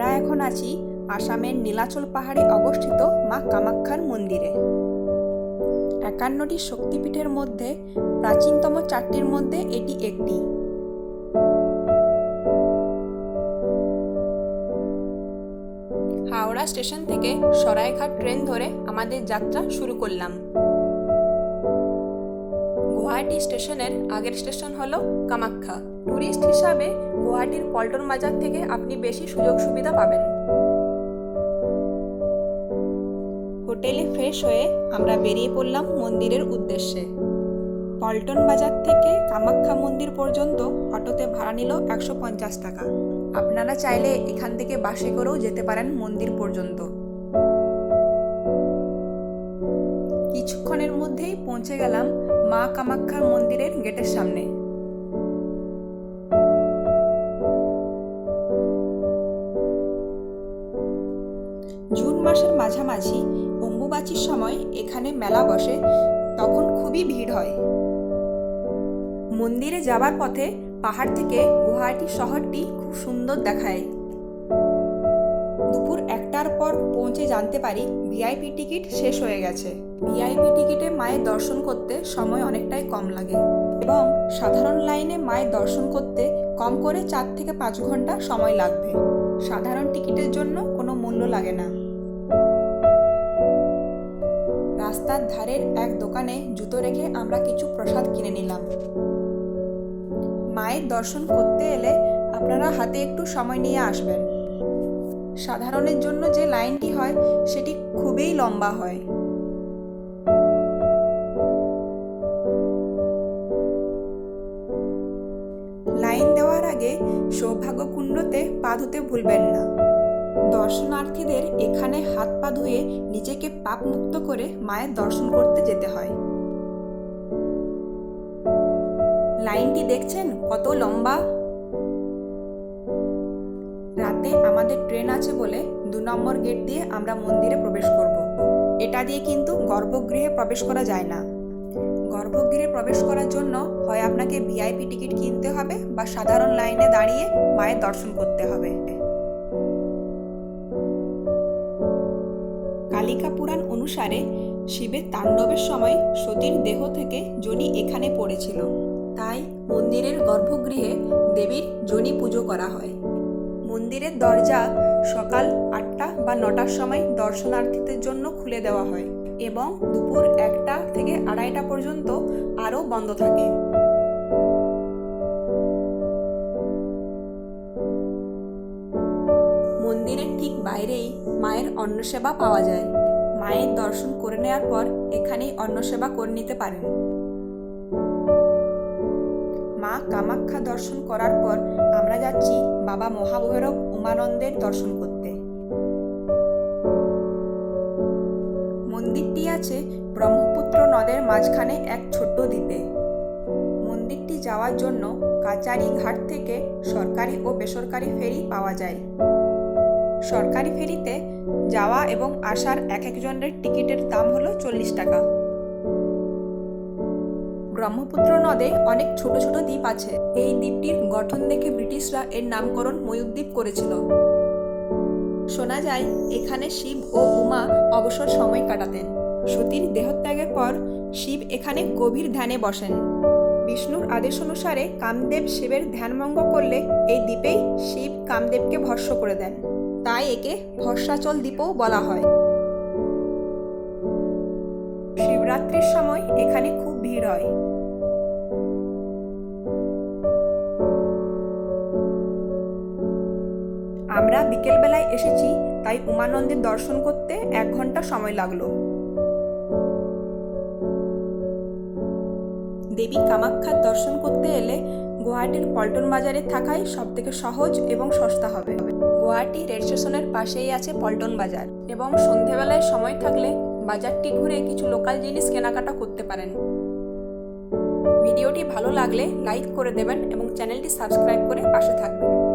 আমরা এখন আছি আসামের নীলাচল পাহাড়ে অবস্থিত মা কামাখ্যার মন্দিরে। একান্নটি শক্তিপীঠের মধ্যে, প্রাচীনতম চারটির মধ্যে এটি একটি। হাওড়া স্টেশন থেকে সরাইঘাট ট্রেন ধরে আমাদের যাত্রা শুরু করলাম। গুয়াহাটি স্টেশনের আগের স্টেশন হলো কামাখ্যা। ট্যুরিস্ট হিসাবে গুয়াহাটির পল্টন বাজার থেকে আপনি বেশি সুযোগ সুবিধা পাবেন। হোটেলে ফ্রেশ হয়ে আমরা বেরিয়ে পড়লাম মন্দিরের উদ্দেশ্যে। পল্টন বাজার থেকে কামাখ্যা মন্দির পর্যন্ত অটোতে ভাড়া নিল একশো পঞ্চাশ টাকা। আপনারা চাইলে এখান থেকে বাসে করেও যেতে পারেন মন্দির পর্যন্ত। কিছুক্ষণের মধ্যেই পৌঁছে গেলাম মা কামাখ্যার মন্দিরের গেটের সামনে। মাসের মাঝামাঝি অম্বুবাচীর সময় এখানে মেলা বসে, তখন খুবই ভিড় হয়। মন্দিরে যাবার পথে পাহাড় থেকে গুয়াহাটি শহরটি খুব সুন্দর দেখায়। দুপুর একটার পর পৌঁছে জানতে পারি ভিআইপি টিকিট শেষ হয়ে গেছে। ভিআইপি টিকিটে মায়ের দর্শন করতে সময় অনেকটাই কম লাগে এবং সাধারণ লাইনে মায়ের দর্শন করতে কম করে চার থেকে পাঁচ ঘণ্টা সময় লাগবে। সাধারণ টিকিটের জন্য কোনো মূল্য লাগে না। রাস্তার ধারের এক দোকানে জুতো রেখে আমরা কিছু প্রসাদ কিনে নিলাম। মায়ের দর্শন করতে এলে আপনারা হাতে একটু সময় নিয়ে আসবেন। সাধারণের জন্য যে লাইনটি হয়, সেটি খুবই লম্বা হয়। লাইন দেওয়ার আগে সৌভাগ্য কুণ্ডতে পা ধুতে ভুলবেন না। দর্শনার্থীদের এখানে হাত পা ধুয়ে নিজেকে পাপ মুক্ত করে মায়ের দর্শন করতে যেতে হয়। লাইনটি দেখছেন? কত লম্বা? রাতে আমাদের ট্রেন আছে বলে দু নম্বর গেট দিয়ে আমরা মন্দিরে প্রবেশ করব। এটা দিয়ে কিন্তু গর্ভগৃহে প্রবেশ করা যায় না। গর্ভগৃহে প্রবেশ করার জন্য হয় আপনাকে ভিআইপি টিকিট কিনতে হবে বা সাধারণ লাইনে দাঁড়িয়ে মায়ের দর্শন করতে হবে। কালিকা পুরাণ অনুসারে শিবের তাণ্ডবের সময় সতীর দেহ থেকে জনি এখানে পড়েছিল। তাই মন্দিরের গর্ভগৃহে দেবীর জনি পুজো করা হয়। মন্দিরের দরজা সকাল আটটা বা নটার সময় দর্শনার্থীদের জন্য খুলে দেওয়া হয় এবং দুপুর একটা থেকে আড়াইটা পর্যন্ত আরও বন্ধ থাকে। বাইরেই মায়ের অন্নসেবা পাওয়া যায়। মায়ের দর্শন করে নেওয়ার পর এখানেই অন্নসেবা করে নিতে পারেন। মা কামাখ্যা দর্শন করার পর আমরা যাচ্ছি বাবা মহাভৈরব উমানন্দের দর্শন করতে। মন্দিরটি আছে ব্রহ্মপুত্র নদের মাঝখানে এক ছোট্ট দ্বীপে। মন্দিরটি যাওয়ার জন্য কাচারি ঘাট থেকে সরকারি ও বেসরকারি ফেরি পাওয়া যায়। সরকারি ফেরিতে যাওয়া এবং আসার এক একজনের টিকিটের দাম হলো চল্লিশ টাকা। ব্রহ্মপুত্র নদে অনেক ছোট ছোট দ্বীপ আছে। এই দ্বীপটির গঠন দেখে ব্রিটিশরা এর নামকরণ ময়ূরদ্বীপ করেছিল। শোনা যায়, এখানে শিব ও উমা অবসর সময় কাটাতেন। সতীর দেহত্যাগের পর শিব এখানে গভীর ধ্যানে বসেন। বিষ্ণুর আদেশ অনুসারে কামদেব শিবের ধ্যানভঙ্গ করলে এই দ্বীপেই শিব কামদেবকে ভস্য করে দেন। তাই একে ভস্যাচল দ্বীপও বলা হয়। শিবরাত্রির সময় এখানে খুব ভিড় হয়। আমরা বিকেলবেলায় এসেছি, তাই উমানন্দের দর্শন করতে এক ঘণ্টা সময় লাগল। দেবী কামাখ্যার দর্শন করতে এলে গুয়াহাটির পল্টন বাজারে থাকাই সব থেকে সহজ এবং সস্তা হবে। গুয়াহাটি রেল স্টেশনের পাশেই আছে পল্টন বাজার এবং সন্ধেবেলায় সময় থাকলে বাজারটি ঘুরে কিছু লোকাল জিনিস কেনাকাটা করতে পারেন। ভিডিওটি ভালো লাগলে লাইক করে দেবেন এবং চ্যানেলটি সাবস্ক্রাইব করে পাশে থাকবেন।